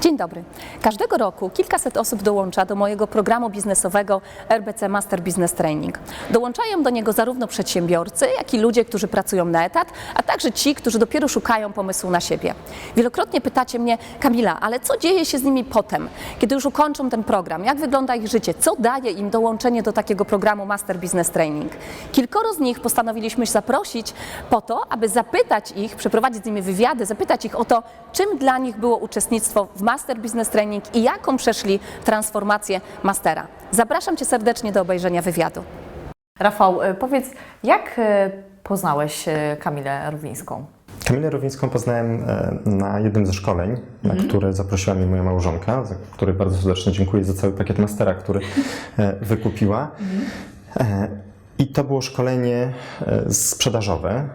Dzień dobry. Każdego roku kilkaset osób dołącza do mojego programu biznesowego RBC Master Business Training. Dołączają do niego zarówno przedsiębiorcy, jak i ludzie, którzy pracują na etat, a także ci, którzy dopiero szukają pomysłu na siebie. Wielokrotnie pytacie mnie, Kamila, ale co dzieje się z nimi potem, kiedy już ukończą ten program? Jak wygląda ich życie? Co daje im dołączenie do takiego programu Master Business Training? Kilkoro z nich postanowiliśmy zaprosić po to, aby zapytać ich, przeprowadzić z nimi wywiady, zapytać ich o to, czym dla nich było uczestnictwo w Master Business Training i jaką przeszli transformację mastera. Zapraszam Cię serdecznie do obejrzenia wywiadu. Rafał, y, powiedz, jak y, poznałeś y, Kamilę Rowińską? Kamilę Rowińską poznałem e, na jednym ze szkoleń, na które zaprosiła mnie moja małżonka, za który bardzo serdecznie dziękuję za cały pakiet mastera, który e, wykupiła. E, I to było szkolenie sprzedażowe,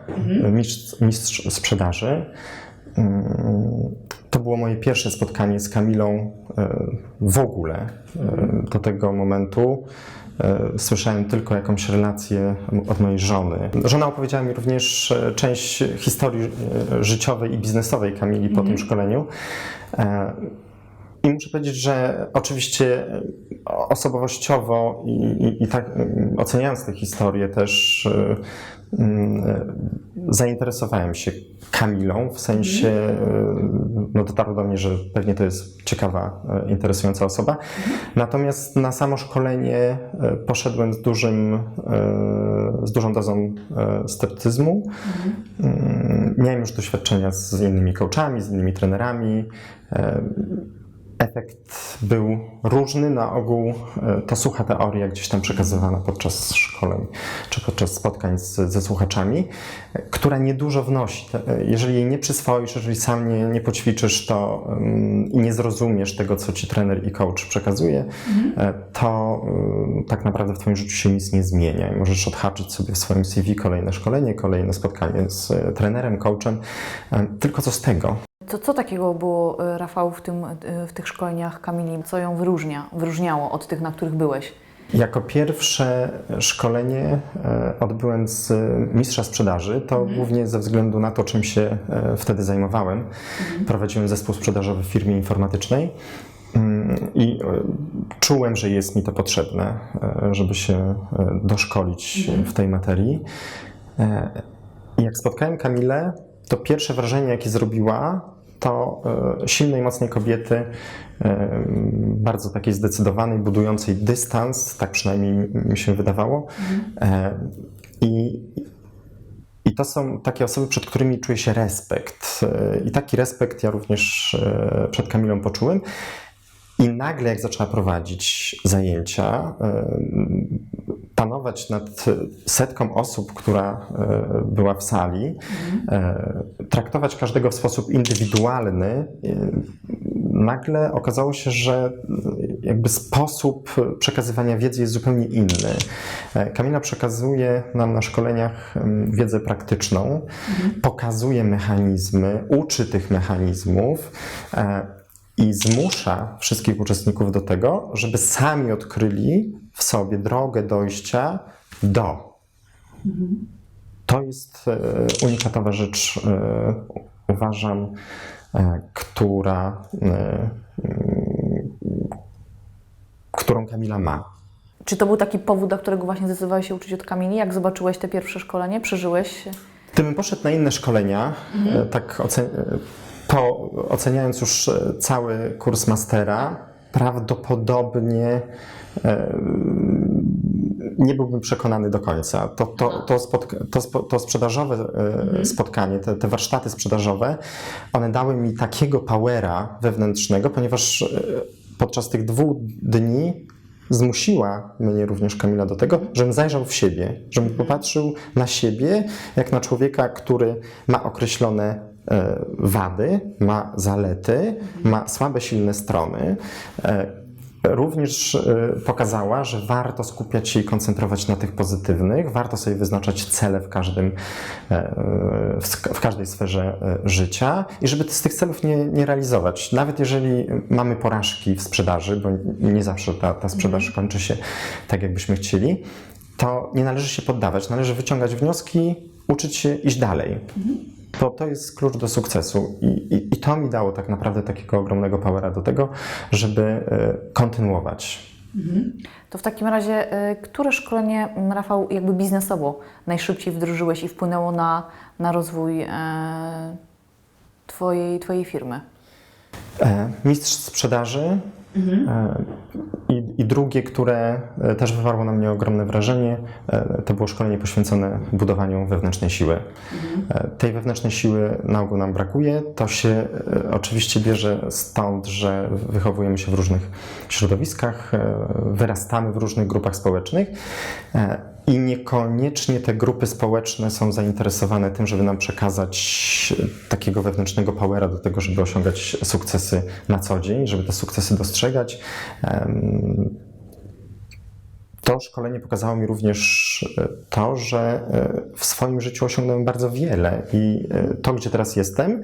mistrz, mistrz sprzedaży. Mm, To było moje pierwsze spotkanie z Kamilą e, w ogóle. E, Do tego momentu e, słyszałem tylko jakąś relację od mojej żony. Żona opowiedziała mi również część historii życiowej i biznesowej Kamili po tym szkoleniu. I muszę powiedzieć, że oczywiście osobowościowo i, i, i tak e, oceniając tę historię też e, mm, e, zainteresowałem się Kamilą, w sensie e, no dotarło do mnie, że pewnie to jest ciekawa, interesująca osoba. Natomiast na samo szkolenie poszedłem z, dużym, z dużą dozą sceptyzmu. Mm, Miałem już doświadczenia z innymi coachami, z innymi trenerami. Efekt był różny. Na ogół e, to sucha teoria gdzieś tam przekazywana podczas szkoleń czy podczas spotkań z, ze słuchaczami, e, która niedużo wnosi. E, Jeżeli jej nie przyswoisz, jeżeli sam nie, nie poćwiczysz to ym, i nie zrozumiesz tego, co ci trener i coach przekazuje, e, to y, tak naprawdę w twoim życiu się nic nie zmienia i możesz odhaczyć sobie w swoim CV kolejne szkolenie, kolejne spotkanie z trenerem, coachem. Tylko co z tego? Co, co takiego było, y, Rafał, w, tym, y, w tych szkoleniach Kamili? Co ją wyróżnia, wyróżniało od tych, na których byłeś? Jako pierwsze szkolenie e, odbyłem z mistrza sprzedaży. To głównie ze względu na to, czym się e, wtedy zajmowałem. Prowadziłem zespół sprzedażowy w firmie informatycznej. Mm, I e, czułem, że jest mi to potrzebne, e, żeby się e, doszkolić w tej materii. E, I jak spotkałem Kamilę, to pierwsze wrażenie, jakie zrobiła, to e, silnej, mocnej kobiety, e, bardzo takiej zdecydowanej, budującej dystans, tak przynajmniej mi się wydawało. E, I, I to są takie osoby, przed którymi czuję się respekt. I taki respekt ja również przed Kamilą poczułem. I nagle, jak zaczęła prowadzić zajęcia, panować nad setką osób, która e, była w sali, e, traktować każdego w sposób indywidualny, e, nagle okazało się, że jakby sposób przekazywania wiedzy jest zupełnie inny. E, Kamila przekazuje nam na szkoleniach wiedzę praktyczną, pokazuje mechanizmy, uczy tych mechanizmów. e, i zmusza wszystkich uczestników do tego, żeby sami odkryli w sobie drogę dojścia do. To jest e, unikatowa rzecz, e, uważam, e, która, którą Kamila ma. Czy to był taki powód, dla którego właśnie zdecydowałeś się uczyć od Kamili? Jak zobaczyłeś te pierwsze szkolenie? Przeżyłeś? Gdybym poszedł na inne szkolenia, e, tak ocen- to oceniając już cały kurs mastera, prawdopodobnie nie byłbym przekonany do końca. To, to, to, to, to sprzedażowe e, spotkanie, te, te warsztaty sprzedażowe, one dały mi takiego powera wewnętrznego, ponieważ e, podczas tych dwóch dni zmusiła mnie również Kamila do tego, żebym zajrzał w siebie, żebym popatrzył na siebie jak na człowieka, który ma określone e, wady, ma zalety, ma słabe, silne strony. E, Również e, pokazała, że warto skupiać się i koncentrować na tych pozytywnych, warto sobie wyznaczać cele w, każdym, e, w sk- w każdej sferze e, życia i żeby z tych celów nie, nie realizować. Nawet jeżeli mamy porażki w sprzedaży, bo nie zawsze ta, ta sprzedaż kończy się tak, jakbyśmy chcieli, nie należy się poddawać, należy wyciągać wnioski, uczyć się, iść dalej. Bo to jest klucz do sukcesu. I, i, I to mi dało tak naprawdę takiego ogromnego powera do tego, żeby e, kontynuować. To w takim razie, y, które szkolenie, Rafał, jakby biznesowo najszybciej wdrożyłeś i wpłynęło na, na rozwój e, twojej, twojej firmy? E, Mistrz sprzedaży e, i, drugie, które e, też wywarło na mnie ogromne wrażenie, e, to było szkolenie poświęcone budowaniu wewnętrznej siły. E, Tej wewnętrznej siły na ogół nam brakuje. To się oczywiście bierze stąd, że wychowujemy się w różnych środowiskach, wyrastamy w różnych grupach społecznych. E, I niekoniecznie te grupy społeczne są zainteresowane tym, żeby nam przekazać takiego wewnętrznego powera do tego, żeby osiągać sukcesy na co dzień, żeby te sukcesy dostrzegać. To szkolenie pokazało mi również e, to, że e, w swoim życiu osiągnąłem bardzo wiele i e, to, gdzie teraz jestem,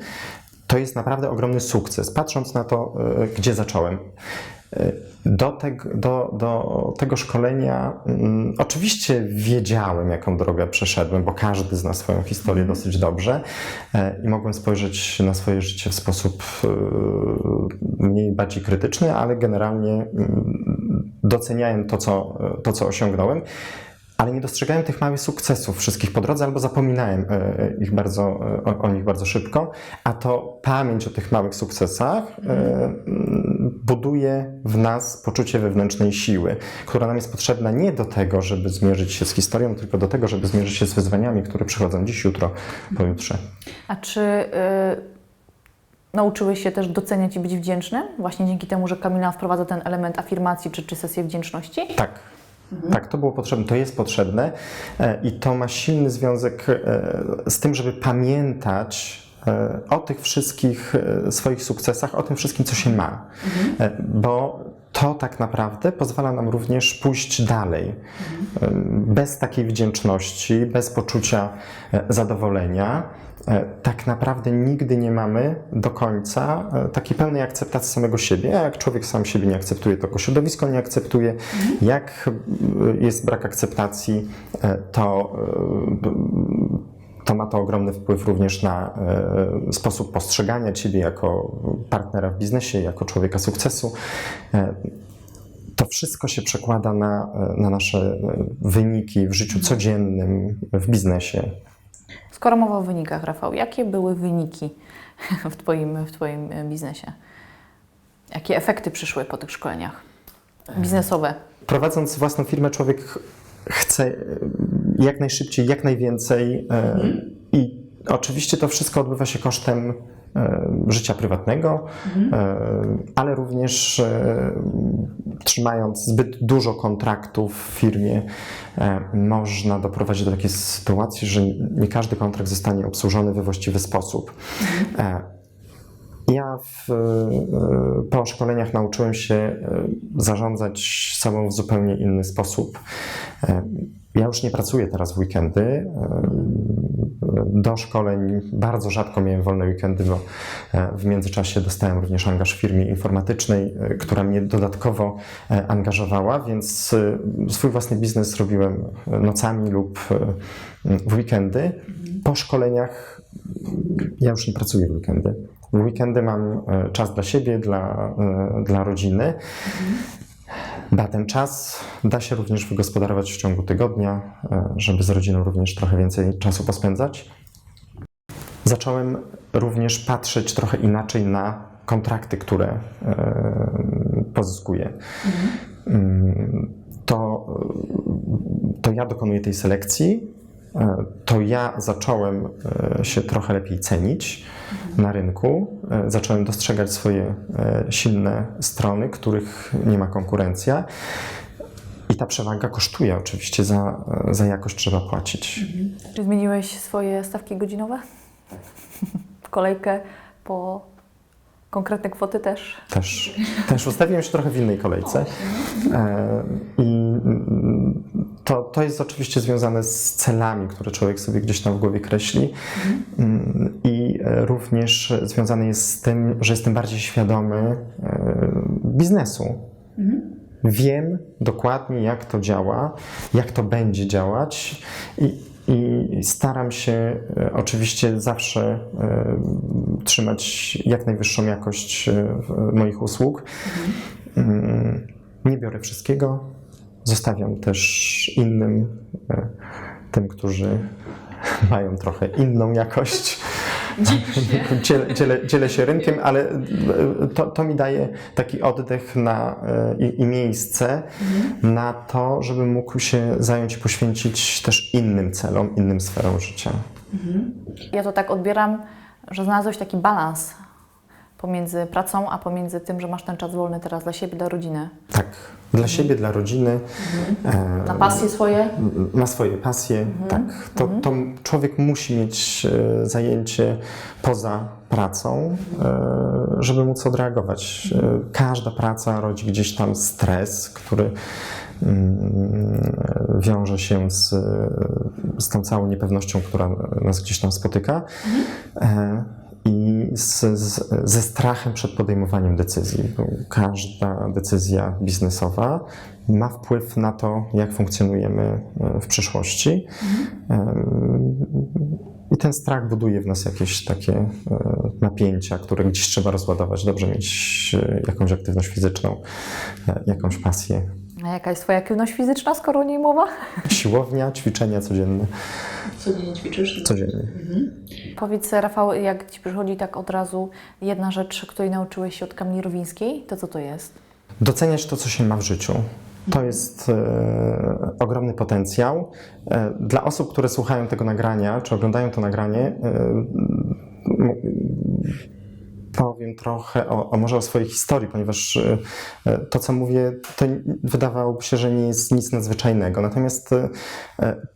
to jest naprawdę ogromny sukces, patrząc na to, e, gdzie zacząłem. E, Do, tego- do, do tego szkolenia mm, oczywiście wiedziałem, jaką drogę przeszedłem, bo każdy zna swoją historię dosyć dobrze e, i mogłem spojrzeć na swoje życie w sposób e, mniej bardziej krytyczny, ale generalnie mm, doceniałem to, co, to, co osiągnąłem. Ale nie dostrzegałem tych małych sukcesów wszystkich po drodze, albo zapominałem ich bardzo, o, o nich bardzo szybko. A to pamięć o tych małych sukcesach buduje w nas poczucie wewnętrznej siły, która nam jest potrzebna nie do tego, żeby zmierzyć się z historią, tylko do tego, żeby zmierzyć się z wyzwaniami, które przychodzą dziś, jutro, pojutrze. A czy y, nauczyłeś się też doceniać i być wdzięcznym? Właśnie dzięki temu, że Kamila wprowadza ten element afirmacji czy, czy sesję wdzięczności? Tak. Tak, to było potrzebne, to jest potrzebne e, i to ma silny związek e, z tym, żeby pamiętać o tych wszystkich e, swoich sukcesach, o tym wszystkim, co się ma. E, Bo to tak naprawdę pozwala nam również pójść dalej. E, Bez takiej wdzięczności, bez poczucia e, zadowolenia, e, tak naprawdę nigdy nie mamy do końca e, takiej pełnej akceptacji samego siebie. A jak człowiek sam siebie nie akceptuje, to go środowisko nie akceptuje. Jak e, jest brak akceptacji, e, to, e, to ma to ogromny wpływ również na e, sposób postrzegania ciebie jako partnera w biznesie, jako człowieka sukcesu. E, to wszystko się przekłada na, na nasze e, wyniki w życiu codziennym, w biznesie. Skoro mowa o wynikach, Rafał, jakie były wyniki w Twoim, w twoim e, biznesie? Jakie efekty przyszły po tych szkoleniach? Biznesowe. Prowadząc własną firmę, człowiek chce e, jak najszybciej, jak najwięcej e, i oczywiście to wszystko odbywa się kosztem e, życia prywatnego, e, ale również trzymając zbyt dużo kontraktów w firmie, można doprowadzić do takiej sytuacji, że nie każdy kontrakt zostanie obsłużony we właściwy sposób. E, ja w, e, po szkoleniach nauczyłem się e, zarządzać sobą w zupełnie inny sposób. E, Ja już nie pracuję teraz w weekendy. Do szkoleń bardzo rzadko miałem wolne weekendy, bo w międzyczasie dostałem również angaż w firmie informatycznej, która mnie dodatkowo angażowała, więc swój własny biznes robiłem nocami lub w weekendy. Po szkoleniach ja już nie pracuję w weekendy. W weekendy mam e, czas dla siebie, dla, e, dla rodziny. Da ten czas da się również wygospodarować w ciągu tygodnia, e, żeby z rodziną również trochę więcej czasu pospędzać. Zacząłem również patrzeć trochę inaczej na kontrakty, które pozyskuję. Mm, To, to ja dokonuję tej selekcji, to ja zacząłem e, się trochę lepiej cenić na rynku. E, Zacząłem dostrzegać swoje e, silne strony, których nie ma konkurencja. I ta przewaga kosztuje oczywiście, za, za jakość trzeba płacić. Czy zmieniłeś swoje stawki godzinowe? Kolejkę po konkretne kwoty też? Też, też ustawiłem się trochę w innej kolejce. E, I to, to jest oczywiście związane z celami, które człowiek sobie gdzieś tam w głowie kreśli. Mm, I e, również związane jest z tym, że jestem bardziej świadomy e, biznesu. wiem dokładnie, jak to działa, jak to będzie działać i, i staram się e, oczywiście zawsze e, trzymać jak najwyższą jakość w- moich usług. Mm, Nie biorę wszystkiego, zostawiam też innym, e, tym, którzy mają trochę inną jakość. Dzielę, dzielę, dzielę się rynkiem, ale e, to, to mi daje taki oddech na, e, i, i miejsce na to, żebym mógł się zająć i poświęcić też innym celom, innym sferom życia. Ja to tak odbieram, że znalazłeś taki balans pomiędzy pracą, a pomiędzy tym, że masz ten czas wolny teraz dla siebie, dla rodziny. Tak, dla siebie, dla rodziny. e, Na pasje swoje. ma swoje pasje, tak. To, to człowiek musi mieć e, zajęcie poza pracą, e, żeby móc odreagować. E, Każda praca rodzi gdzieś tam stres, który mm, wiąże się z, z tą całą niepewnością, która nas gdzieś tam spotyka. E, I z, z, ze strachem przed podejmowaniem decyzji. Każda decyzja biznesowa ma wpływ na to, jak funkcjonujemy e, w przyszłości. Em, I ten strach buduje w nas jakieś takie e, napięcia, które gdzieś trzeba rozładować. Dobrze mieć jakąś aktywność fizyczną, jakąś pasję. A jaka jest Twoja aktywność fizyczna, skoro o niej mowa? Siłownia, ćwiczenia codzienne. Codziennie ćwiczysz? Codziennie. Powiedz, Rafał, jak Ci przychodzi tak od razu jedna rzecz, której nauczyłeś się od Kamili Rowińskiej, to co to jest? Doceniać to, co się ma w życiu. To jest e, ogromny potencjał. E, dla osób, które słuchają tego nagrania, czy oglądają to nagranie, e, m- powiem trochę o, o może o swojej historii, ponieważ e, e, to, co mówię, to wydawałoby się, że nie jest nic nadzwyczajnego. Natomiast e,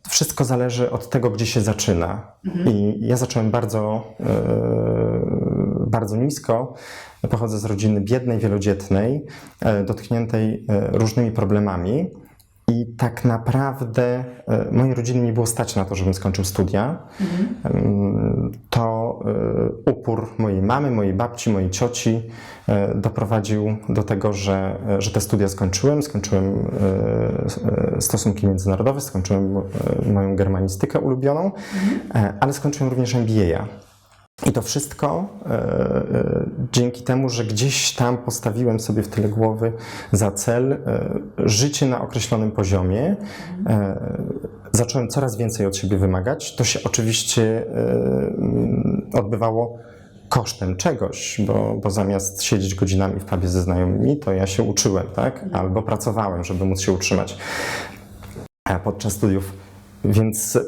wszystko zależy od tego, gdzie się zaczyna. I ja zacząłem bardzo, bardzo nisko. Pochodzę z rodziny biednej, wielodzietnej, dotkniętej różnymi problemami. I tak naprawdę e, mojej rodziny nie było stać na to, żebym skończył studia. Em, To e, upór mojej mamy, mojej babci, mojej cioci e, doprowadził do tego, że, że te studia skończyłem. Skończyłem stosunki międzynarodowe, skończyłem moją germanistykę ulubioną, e, ale skończyłem również MBA. I to wszystko e, e, dzięki temu, że gdzieś tam postawiłem sobie w tyle głowy za cel e, życie na określonym poziomie. Zacząłem coraz więcej od siebie wymagać. To się oczywiście mm, odbywało kosztem czegoś, bo, bo zamiast siedzieć godzinami w pubie ze znajomymi, to ja się uczyłem, tak? Albo pracowałem, żeby móc się utrzymać podczas studiów. Więc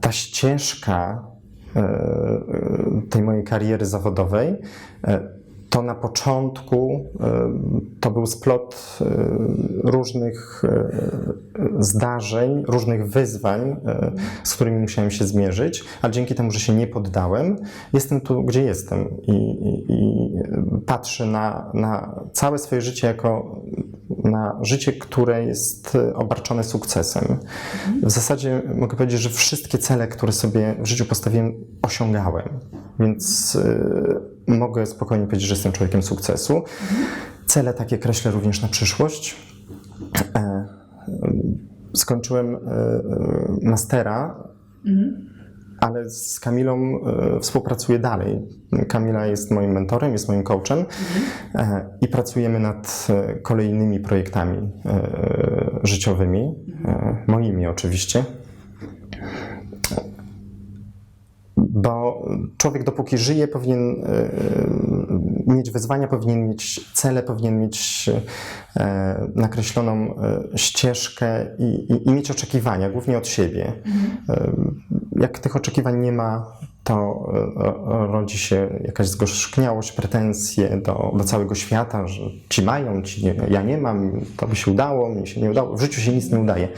ta ścieżka tej mojej kariery zawodowej, e, to na początku e, to był splot e, różnych e, zdarzeń, różnych wyzwań, z którymi musiałem się zmierzyć, a dzięki temu, że się nie poddałem, jestem tu, gdzie jestem i, i, i patrzę na, na całe swoje życie jako na życie, które jest obarczone sukcesem. W zasadzie mogę powiedzieć, że wszystkie cele, które sobie w życiu postawiłem, osiągałem. Więc mogę spokojnie powiedzieć, że jestem człowiekiem sukcesu. Cele takie kreślę również na przyszłość. E, skończyłem e, e, mastera, ale z Kamilą współpracuję dalej. Kamila jest moim mentorem, jest moim coachem i pracujemy nad kolejnymi projektami życiowymi, moimi oczywiście. Bo człowiek, dopóki żyje, powinien e, mieć wyzwania, powinien mieć cele, powinien mieć e, nakreśloną e, ścieżkę i, i, i mieć oczekiwania, głównie od siebie. E, Jak tych oczekiwań nie ma, to e, rodzi się jakaś zgorzkniałość, pretensje do, do całego świata, że ci mają, ci nie, ja nie mam, to by się udało, mi się nie udało. W życiu się nic nie udaje.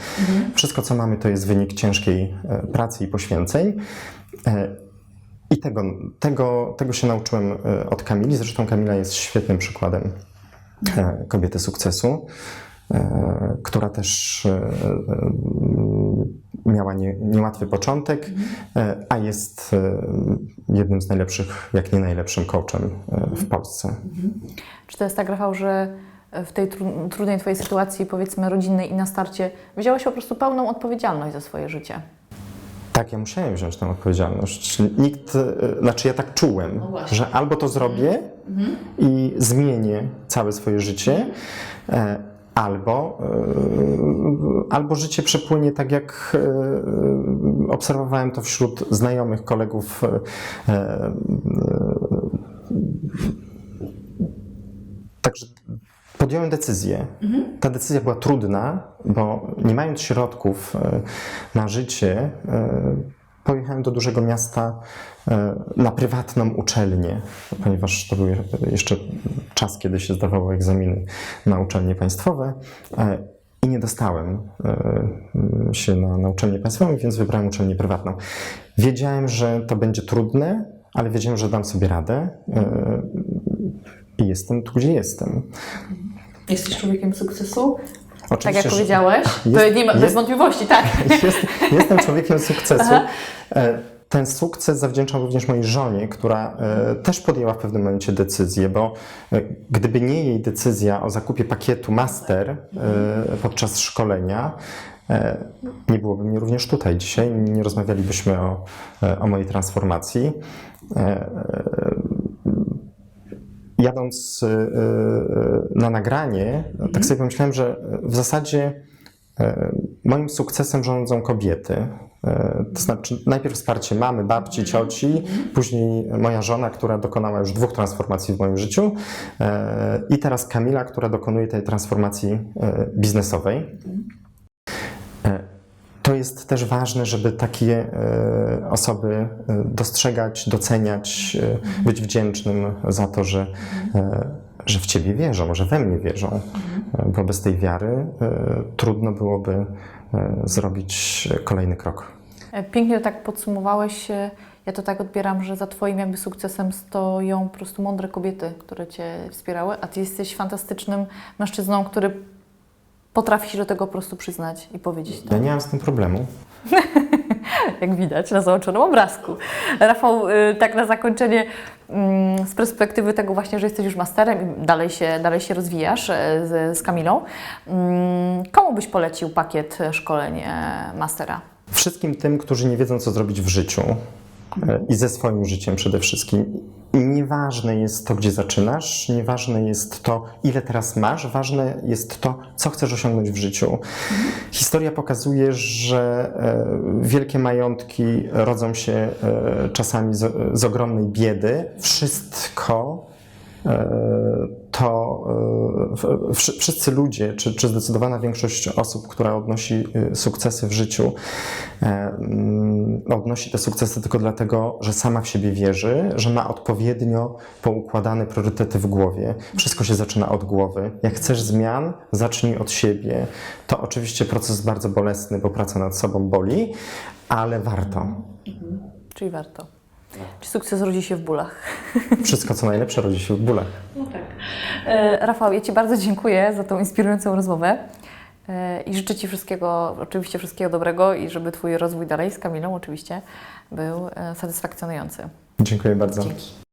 Wszystko, co mamy, to jest wynik ciężkiej e, pracy i poświęceń. I tego, tego, tego się nauczyłem e, od Kamili. Zresztą Kamila jest świetnym przykładem e, kobiety sukcesu, e, która też miała nie, niełatwy początek, a jest jednym z najlepszych, jak nie najlepszym coachem w Polsce. Czy to jest tak, Rafał, że w tej tru- trudnej Twojej sytuacji, powiedzmy rodzinnej i na starcie, wziąłeś po prostu pełną odpowiedzialność za swoje życie. Tak, ja musiałem wziąć tę odpowiedzialność. Nikt, e, znaczy ja tak czułem, No że albo to zrobię i zmienię całe swoje życie, e, albo, e, albo życie przepłynie tak, jak obserwowałem to wśród znajomych, kolegów. e, e, Także podjąłem decyzję. Ta decyzja była trudna, bo nie mając środków e, na życie, e, pojechałem do dużego miasta e, na prywatną uczelnię, ponieważ to był jeszcze czas, kiedy się zdawało egzaminy na uczelnie państwowe. I nie dostałem się na, na uczelnię państwową, więc wybrałem uczelnię prywatną. Wiedziałem, że to będzie trudne, ale wiedziałem, że dam sobie radę. I jestem tu, gdzie jestem. Jesteś człowiekiem sukcesu, tak Oczywiście, jak że- powiedziałeś. to Jest- nie ma bez jest- wątpliwości, tak. Jest, jestem człowiekiem sukcesu. E, Ten sukces zawdzięczam również mojej żonie, która e, też podjęła w pewnym momencie decyzję, bo e, gdyby nie jej decyzja o zakupie pakietu master podczas szkolenia, nie byłoby mnie również tutaj dzisiaj, nie rozmawialibyśmy o, o mojej transformacji. Jadąc e, e, na nagranie, tak sobie pomyślałem, że w zasadzie E, Moim sukcesem rządzą kobiety. To znaczy, najpierw wsparcie mamy, babci, cioci, później moja żona, która dokonała już dwóch transformacji w moim życiu, i teraz Kamila, która dokonuje tej transformacji biznesowej. Jest też ważne, żeby takie e, osoby e, dostrzegać, doceniać, e, być wdzięcznym za to, że, że w Ciebie wierzą, że we mnie wierzą. Bo bez tej wiary trudno byłoby zrobić kolejny krok. Pięknie tak podsumowałeś. Ja to tak odbieram, że za Twoim jakby sukcesem stoją po prostu mądre kobiety, które Cię wspierały, a Ty jesteś fantastycznym mężczyzną, który potrafi się do tego po prostu przyznać i powiedzieć to. Ja nie mam z tym problemu. jak widać na załączonym obrazku. Rafał, y, tak na zakończenie, mm, z perspektywy tego właśnie, że jesteś już masterem i dalej się, dalej się rozwijasz e, z, z Kamilą, mm, komu byś polecił pakiet szkoleń mastera? Wszystkim tym, którzy nie wiedzą, co zrobić w życiu i ze swoim życiem przede wszystkim. Nieważne jest to, gdzie zaczynasz, nieważne jest to, ile teraz masz, ważne jest to, co chcesz osiągnąć w życiu. Historia pokazuje, że e, wielkie majątki rodzą się e, czasami z, z ogromnej biedy. Wszystko e, to e, wszyscy ludzie, czy, czy zdecydowana większość osób, która odnosi e, sukcesy w życiu, e, mm, odnosi te sukcesy tylko dlatego, że sama w siebie wierzy, że ma odpowiednio poukładane priorytety w głowie. Wszystko się zaczyna od głowy. Jak chcesz zmian, zacznij od siebie. To oczywiście proces bardzo bolesny, bo praca nad sobą boli, ale warto. Czyli warto. Czy sukces rodzi się w bólach? Wszystko, co najlepsze, rodzi się w bólach. No tak. E, Rafał, ja Ci bardzo dziękuję za tą inspirującą rozmowę e, i życzę Ci wszystkiego, oczywiście wszystkiego dobrego i żeby Twój rozwój dalej z Kamilą oczywiście był e, satysfakcjonujący. Dziękuję bardzo. Dzięki.